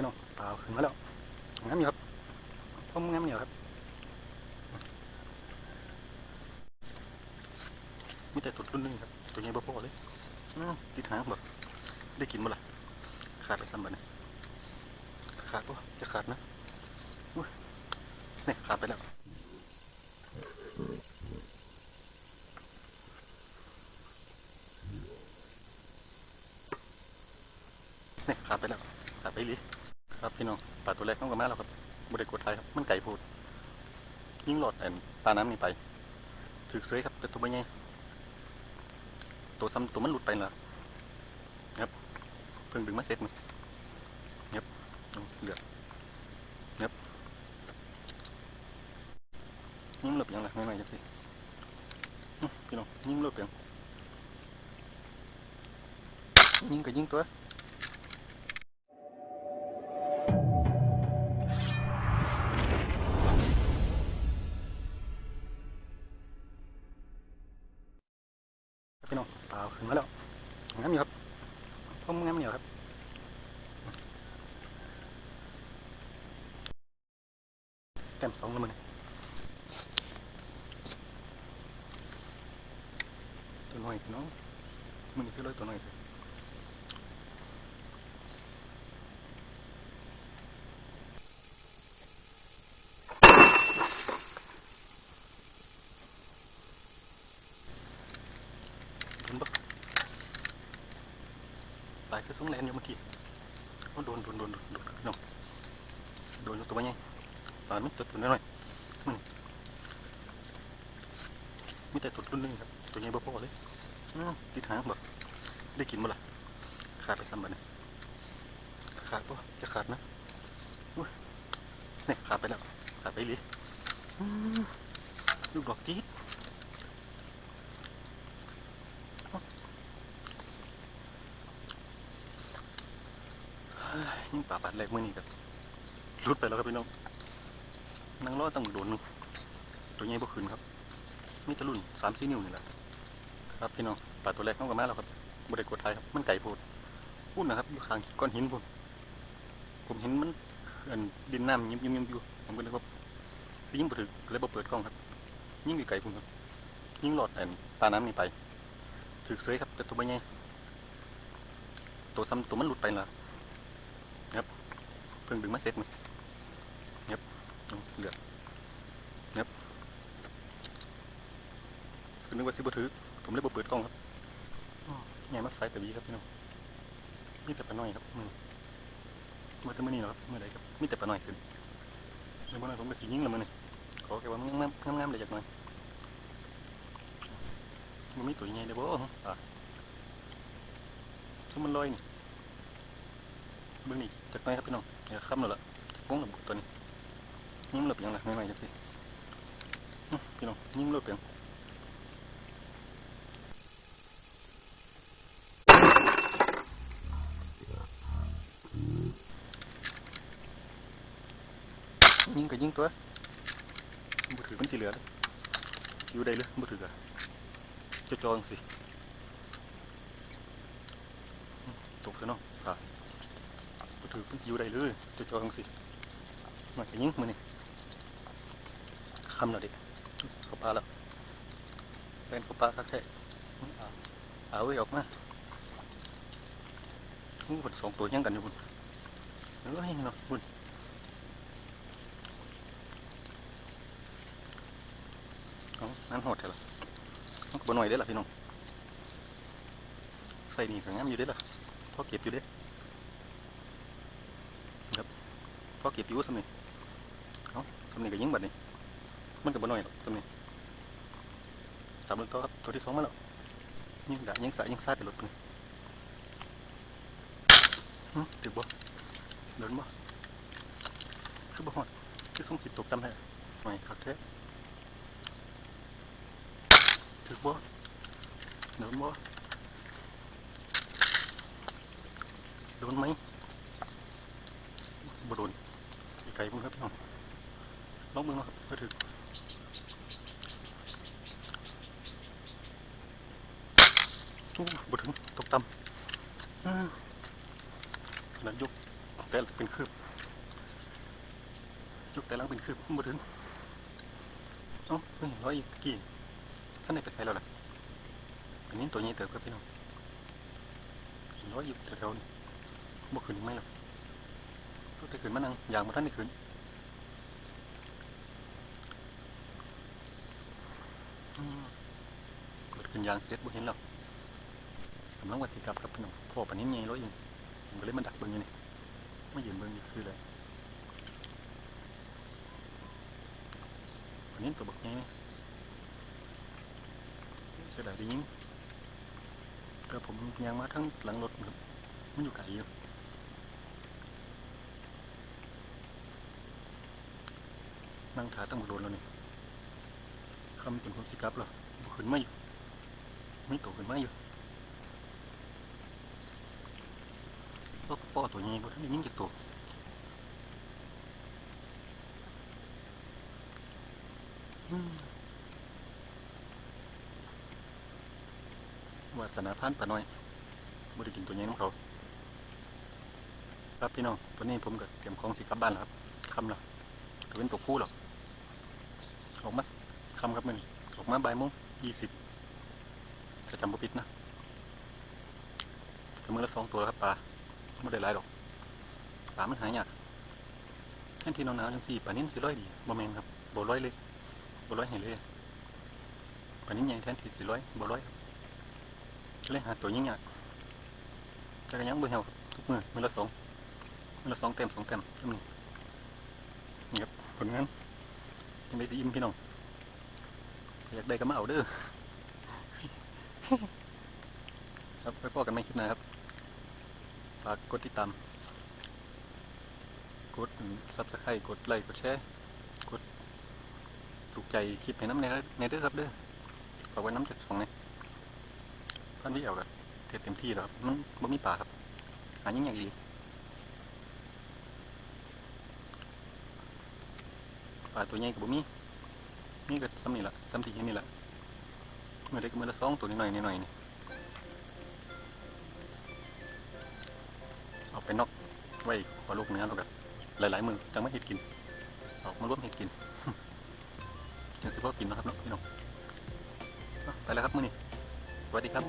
พี่น้องเปล่าขึ้นมาแล้วงั้นอยู่ครับต้มงั้นอยู่ครับมีแต่ตุดรุ่นนึงครับ ตัวใหญ่บ่พอเลยอ้าวติดหางบ่ได้กินบ่ล่ะขาดไปซ้ำบัดนี้ขาดบ่จะขาดนะอุ้ยนี่ยขาดไปแล้วนี่ขาดไปแล้วขาดไปอีหลี ครับพี่น้องปลาตัวแรกต้องกับแมาแล้วครับบริกดไทยครับ มันไก่พูด ยิ่งหลอดแอนปลาน้ำนี่ไป ถือเสยครับแต่ตัวไม่ใหญ่ตัวซ้ำตัวมันหลุดไปแล้วครับเพิ่งดึงมาเสร็จมันครับเหลือครับยิ่งหลบยังไงไม่ไม่จังสิพี่น้องยิ่งหลบยังยิ่งกับยิ่งตัว แต้มสองแล้วมันตัวน้อยพี่น้องมันนี่คือเลยตัวน้ ปลาไม่ตัวตัวน้อยมีแต่ตัวรุ่นหนึงครับ ตัวใหญ่บ่พอเลยติดหางบ่ได้กินบ่ล่ะขาดไปซ้ำบัดนี้ขาดบ่จะขาดนะอุ้ยนี่ยขาดไปแล้วขาดไปอีหลีอืมลูกดอกจี๊ดยิ่งป่าปัดแรกมื่อนี้ครับรุดไปแล้วครับพี่น้อง นั่งรอตั้งโดนหนึงตัวใหญ่บ่ขึ้นครับมีตะลุ่นสามสี่นิ้วนี่แหละครับพี่น้องป่าตัวแรกต้องกับมาแล้วครับบริกดไทยครับมันไก่โพดพุ่นนะครับอยู่ข้างก้อนหินพุ่นผมเห็นมันอันดินน้ำยิ้มยิ้มยิ้มอยู่ผมก็เลยว่ายิ่งบ่ถึกเลยบ่เปิดกล้องครับ ยิ่งอยู่ไกลพุ่นครับ ยิ่งหลอดแอนปลาน้ำนี่ไปถือเสยครับ แต่ตัวไม่ใหญ่ตัวซ้ำตัวมันหลุดไปแล้วเพิ่งดึงมาเสร็จมันเงียบ เหลือเงียบคือนึกว่าซิบถือผมเลยบ่เปิดกล้องครับอ้อใหญ่มากไฟแต่วีครับพี่น้องมีแต่ปลาน้อยครับมือเมื่อแต่มื่อนี้เหรอครับเมื่อใดครับมีแต่ปลาน้อยขึ้นแล้วเมื่อไหร่ผมก็สียิงและมือนี่ขอแค่ว่ามันงามงามๆเลยจากหน่อยมันมีตัวใหญ่เลยบ่อะชุมันลอยนี่เบื้องนี้จากหน่อยครับพี่น้องเดี๋ยวค่ำแล้วล่ะป้องระบุตัวนี้ ยิ่งหลบยังไงไม่ไหวจังสิพี่น้องยิ่งหลบยังยิงก็ยิงตัวบุถือมันสีเหลือเลยอยู่ได้เลยบุถืออะจะจองสิตกซะนาะอะก็ถือมันอยู่ได้เลยจะจองสิมันจะยิงมือนี่ คำหน่อยดิเขาปลาแล้วเป็นเขาปลาคักแท้เอาเอาไว้ออกมาอู้คนสองตัวยังกันอยู่บุญเอ้ยเนาะบุญเอานั่นหดเถอะล่ะมันก็บ่หน่อยได้ล่ะพี่น้องใส่นี่ก็งามอยู่ได้ล่ะพอเก็บอยู่เด้อพอเก็บอยู่สำนี่เอ้าสำนี่ก็ยิงบัดนี่ มันก็บ่น้อยหรอกสำนี่ตามเรื่องต่อครับตัวที่สองมาแล้วยิงดะยิงสายยิงซ้ายไปรถนี่หึถึกบ่เดินบ่คือบ่ฮอดคือส่งสิตกตำแท้หน่อยคักแท้ถึกบ่เดินบ่โดนไหมบ่โดนอีกไก่พุ่งครับพี่น้องลองมือมาครับเพื่อถึกอู้ บถึงตกต่ำขนาดยกแต่เป็นคืบจุกแต่ลังเป็นคืบบถึงเอ้าเฮ้ยร้อยกี่ท่านไหนไปใส่แล้วล่ะอันนี้ตัวใหญ่เติบครับพี่น้องร้อยอยู่แถวๆนี่บ่ขึ้นไหมล่ะก็ได้ขึ้นมานังอย่างบ่ท่านได้ขึ้นเกิดขึ้นยางเสร็จบ่เห็นหรอก กำลังว่าสิกับครับพี่น้องพอปานนี้ใหญ่ร้อยอยู่ผมก็เลยมาดักเบิ่งอยู่นี่ไม่ยืนเบิ่งอยู่ซื้อเลยปานนี้ตัวบักใหญ่ไหมเสียดายได้ยิงก็ผมยางมาทั้งหลังรถครับมันอยู่ไกลอยู่นั่งถาตั้งบโดนแล้วนี่คำเป็นคนสิกับแล้วบ่ขึ้นมาอยู่ไม่โตขึ้นมาอยู่ ก็ปอตัวนี้บ่ทันได้ยิงจากตัวอืมวาสนาพันปลาน้อยบ่ได้กินตัวใหญ่ของเขาครับพี่น้องตัวนี้ผมก็เตรียมของสิกลับบ้านแล้วครับคำล้วตัวเป็นตัวคู่หรอกออกมาคำครับมันออกมาบ่ายโมงยี่สิบจะจำบ่ผิดนะมือละสองตัวครับปลา ไม่ได้หลายดอกปลามันหายากแค่ที่หนาวจังสี่ปลานิ่นสิร้อยดีบ่แมนครับบ่ร้อยเลยบ่ร้อยให้เลยปลานิ่นใหญ่แทนที่สิร้อยบ่ร้อยเลยหาตัวยิ่งยากแต่ก็ยังบ่เหี่ยวทุกมือมือละสองมือละสองเต็มสองเต็มท่านี้นี่ครับผลงานยังได้สิอิ่มพี่น้องอยากได้ก็มาเอาเด้อ ครับไปพบกันใหม่คลิปหน้าครับ ฝากกดติดตาม กดซับสไครต์กดไลค์ กดแชร์ กดถูกใจคลิปให้น้ำในในเด้อครับเด้อฝากไว้น้ำจากสองเนี่ยท่านพี่เอากับเทเต็มที่แล้วมันบ่มีป่าครับหายิ่งอย่างดีป่าตัวใหญ่กับบ่มีมีก็ซ้ำนี่แหละซ้ำที่เห็นนี่แหละเมื่อเด็กเมื่อละสองตัวนิดหน่อยนิดหน่อยนี่ เอาไปนอกไว้ปลาลูกเนื้อเราแบบหลายๆมือจังไม่เห็ดกินออกมาร่วมเห็ดกินจังสิพ่อกินนะครับน้องพี่น้องไปแล้วครับมื้อนี้สวัสดีครับ